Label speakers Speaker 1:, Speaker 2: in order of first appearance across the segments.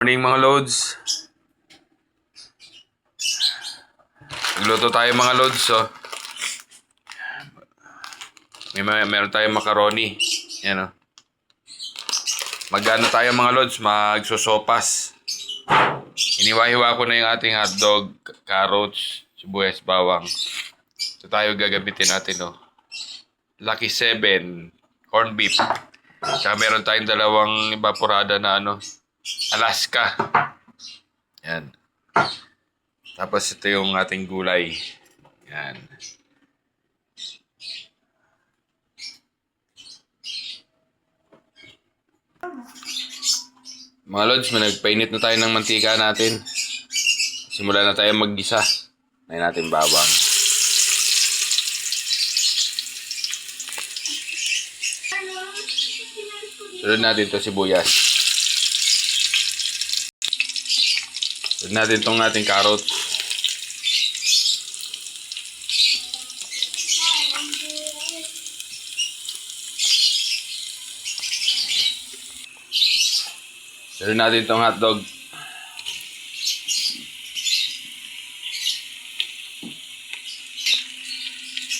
Speaker 1: Morning mga loads. Nagluto tayo mga loads, oh. May, may meron tayong macaroni. Yan, oh. Magano tayo mga loads, magsosopas. Iniwa-hiwa ko na yung ating hotdog, carrots, sibuyas, bawang. Ito tayo gagabitin natin, oh. Lucky 7, corned beef. Tsaka meron tayong dalawang evaporada na ano, Alaska. Yan. Tapos ito yung ating gulay. Yan. Mga lods, nagpainit na tayo ng mantika natin. Simula na tayo maggisa. Ngayon natin bawang. Sunod natin to sibuyas. Sunod natin tong ating carrots. Sunod natin tong hotdog.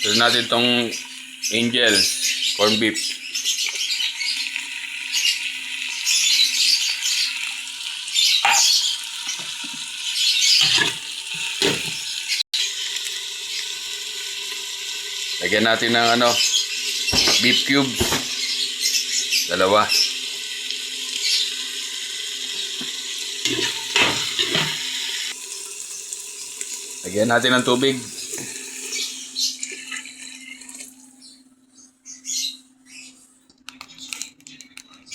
Speaker 1: Sunod natin tong angels, corned beef. Lagyan natin ng ano, beef cube. Dalawa. Lagyan natin ng tubig.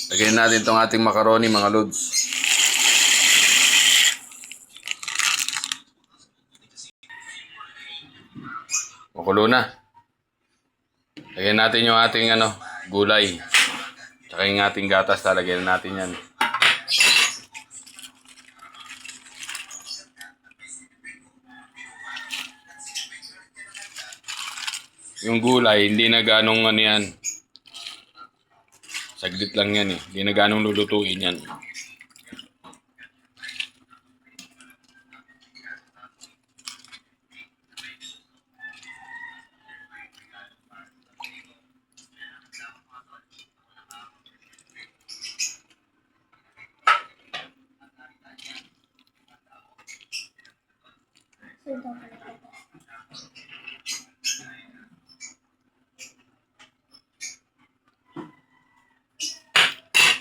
Speaker 1: Lagyan natin itong ating macaroni mga loads. Makulo na. Lagyan natin yung ating ano, gulay. Tsaka yung ating gatas, lalagyan natin yan. Yung gulay, hindi na ganong ano yan. Saglit lang yan eh. Hindi na ganong lulutuin yan.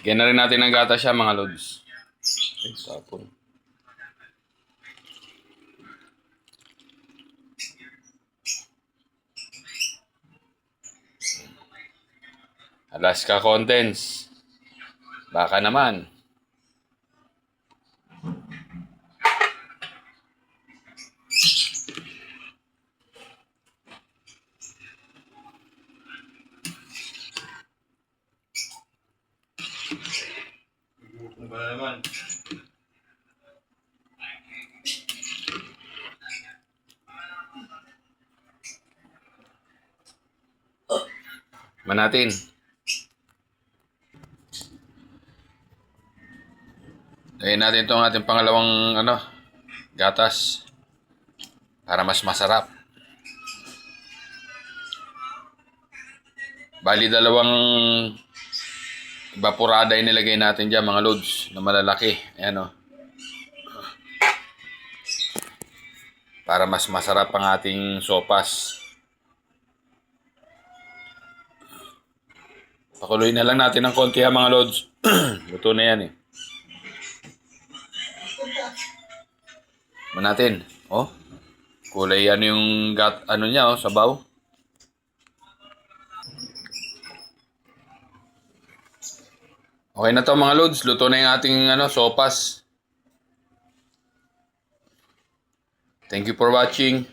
Speaker 1: Lagyan na rin natin ng gatas siya mga lods. Ay, tapon. Alaska Contents. Baka naman.
Speaker 2: Ba naman?
Speaker 1: Man natin. Lagyan natin itong ating pangalawang ano, gatas. Para mas masarap. Bali dalawang evaporada yung nilagay natin dyan mga loads na malalaki. Ayan o. Para mas masarap ang ating sopas. Pakuloy na lang natin ng konti ha mga loads. Luto na yan eh. Man natin. Oh. Kulay ano yung gat ano niya oh, sabaw. Okay na to mga loads. Luto na yung ating ano, sopas. Thank you for watching.